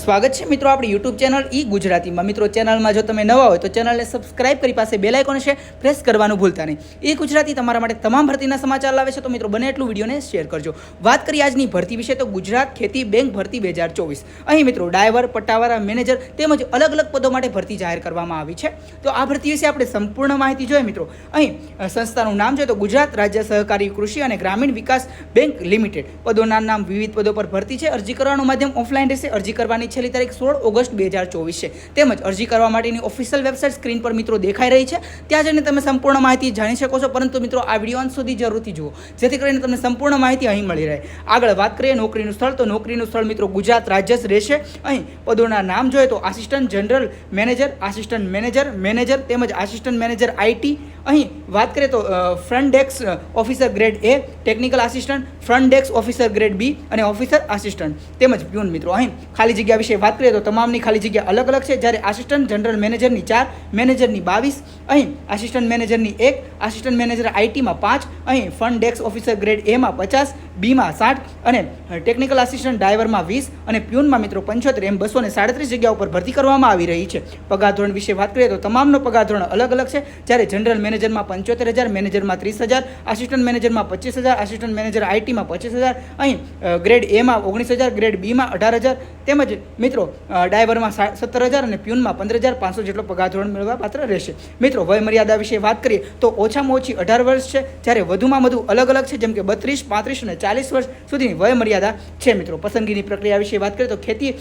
સ્વાગત છે મિત્રો આપણી યુટ્યુબ ચેનલ ઈ ગુજરાતીમાં. મિત્રો, ચેનલમાં જો તમે નવા હોય તો ચેનલને સબસ્ક્રાઇબ કરી પાસે બેલ આઇકોન છે પ્રેસ કરવાનું ભૂલતા નહીં. ઈ ગુજરાતી તમારા માટે તમામ ભરતીના સમાચાર લાવે છે, તો મિત્રો બને એટલું વિડીયોને શેર કરજો. વાત કરીએ આજની ભરતી વિશે, તો ગુજરાત ખેતી બેંક ભરતી બે હજાર ચોવીસ. અહીં મિત્રો ડ્રાઈવર પટ્ટાવાળા મેનેજર તેમજ અલગ અલગ પદો માટે ભરતી જાહેર કરવામાં આવી છે. તો આ ભરતી વિશે આપણે સંપૂર્ણ માહિતી જોઈએ મિત્રો. અહીં સંસ્થાનું નામ છે, તો ગુજરાત રાજ્ય સહકારી કૃષિ અને ગ્રામીણ વિકાસ બેંક લિમિટેડ. પદોના નામ વિવિધ પદો પર ભરતી છે. અરજી કરવાનું માધ્યમ ઓફલાઈન રહેશે. અરજી કરવાની છેલ્લી તારીખ સોળ ઓગસ્ટ બે હજાર ચોવીસ. છે તેમજ અરજી કરવા માટેની ઓફિશિયલ વેબસાઇટ સ્ક્રીન પર મિત્રો દેખાઈ રહી છે. ત્યાં જઈને તમે સંપૂર્ણ માહિતી જાણી શકો છો. પરંતુ મિત્રો, આ વીડિયો અંત સુધી જરૂરથી જુઓ. જેથી કરીને તમને સંપૂર્ણ માહિતી અહીં મળી રહે. આગળ વાત કરીએ નોકરીનું સ્થળ. તો નોકરીનું સ્થળ મિત્રો ગુજરાત રાજ્ય જ રહેશે. અહીં પદોના નામ જોઈએ તો assistant general manager assistant manager manager તેમજ આસિસ્ટન્ટ મેનેજર આઈટી અહીં વાત કરીએ તો front desk officer grade A technical assistant front desk officer grade B અને ઓફિસર આસિસ્ટન્ટ તેમજ પ્યુન મિત્રો, અહીં ખાલી જગ્યા વિશે વાત કરીએ તો તમામની ખાલી જગ્યા અલગ અલગ છે. જ્યારે આસિસ્ટન્ટ જનરલ મેનેજરની ચાર મેનેજરની બાવીસ, અહીં આસિસ્ટન્ટ મેનેજરની એક આસિસ્ટન્ટ મેનેજર આઈટીમાં પાંચ, અહીં ફંડ ડેસ્ક ઓફિસર ગ્રેડ એમાં પચાસ બીમાં સાઠ અને ટેકનિકલ આસિસ્ટન્ટ ડ્રાઈવરમાં વીસ અને પ્યુનમાં મિત્રો પંચોતેર, એમ બસો ને સાડત્રીસ જગ્યા ઉપર ભરતી કરવામાં આવી રહી છે. પગાર ધોરણ વિશે વાત કરીએ તો તમામનો પગાર ધોરણ અલગ અલગ છે. જ્યારે જનરલ મેનેજરમાં પંચોતેર હજાર મેનેજરમાં ત્રીસ હજાર આસિસ્ટન્ટ મેનેજરમાં પચીસ હજાર આસિસ્ટન્ટ મેનેજર આઈટીમાં પચીસ હજાર, અહીં ગ્રેડ એમાં ઓગણીસ હજાર ગ્રેડ બીમાં અઢાર હજાર, તેમજ મિત્રો ડાયવરમાં સત્તર હજાર અને પ્યુનમાં પંદર હજાર પાંચસો જેટલો પગાર ધોરણ મેળવવા પાત્ર રહેશે. મિત્રો, વય મર્યાદા વિશે વાત કરીએ, તો ઓછામાં ઓછી અઢાર વર્ષ છે, જ્યારે વધુમાં વધુ અલગ અલગ છે, જેમ કે બત્રીસ, પાંત્રીસ અને ચાલીસ વર્ષ સુધીની વય મર્યાદા છે, મિત્રો. પસંદગીની પ્રક્રિયા વિશે વાત કરીએ, તો ખેતી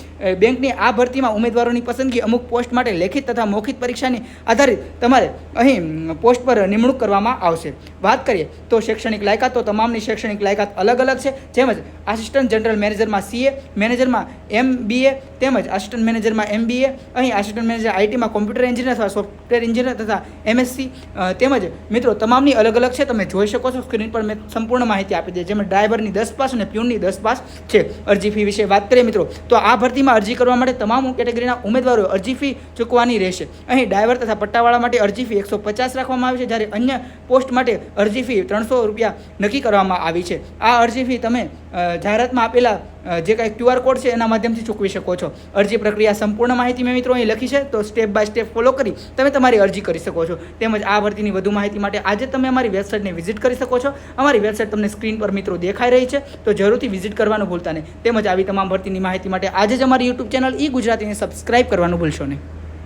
બેંકની આ ભરતીમાં ઉમેદવારોની પસંદગી અમુક પોસ્ટ માટે લેખિત તથા મૌખિક પરીક્ષાની આધારિત તમારે અહીં પોસ્ટ પર નિમણૂક કરવામાં આવશે. વાત કરીએ, તો શૈક્ષણિક લાયકાત, તો તમામની શૈક્ષણિક લાયકાત અલગ અલગ છે જેમજ આસિસ્ટન્ટ જનરલ મેનેજરમાં સીએ, મેનેજરમાં એમબીએ તેમજ આસિસ્ટન્ટ મેનેજરમાં એમબીએ અહીં આસિસ્ટન્ટ મેનેજર આઈટીમાં કોમ્પ્યુટર એન્જિનિયર અથવા સોફ્ટવેર એન્જિનિયર તથા એમએસસી તેમજ મિત્રો તમામની અલગ અલગ છે, તમે જોઈ શકો છો સ્ક્રીન પર મેં સંપૂર્ણ માહિતી આપી દે, જેમાં ડ્રાઈવરની દસ પાસ અને પ્યુનની દસ પાસ છે, અરજી ફી વિશે વાત કરીએ મિત્રો. તો આ ભરતીમાં અરજી કરવા માટે તમામ કેટેગરીના ઉમેદવારોએ અરજી ફી ચૂકવાની રહેશે. અહીં ડ્રાઈવર તથા પટ્ટાવાળા માટે અરજી ફી એકસો પચાસ રાખવામાં આવી છે, જ્યારે અન્ય પોસ્ટ માટે અરજી ફી ત્રણસો રૂપિયા નક્કી કરવામાં આવી છે. આ અરજી ફી તમે જાહેરાતમાં આપેલા જે કાંઈ ક્યુઆર કોડ છે, એના માધ્યમથી ચૂકવી શકો છો. અરજી પ્રક્રિયા સંપૂર્ણ માહિતી મેં મિત્રો અહીં લખી છે, તો સ્ટેપ બાય સ્ટેપ ફોલો કરી તમે તમારી અરજી કરી શકો છો. તેમજ આ ભરતીની વધુ માહિતી માટે આજે તમે અમારી વેબસાઇટને વિઝિટ કરી શકો છો. અમારી વેબસાઇટ તમને સ્ક્રીન પર મિત્રો દેખાઈ રહી છે, તો જરૂરથી વિઝિટ કરવાનું ભૂલતા નહીં. તેમજ આવી તમામ ભરતીની માહિતી માટે આજે જ અમારી યુટ્યુબ ચેનલ ઈ ગુજરાતીને સબસ્ક્રાઇબ કરવાનું ભૂલશો નહીં.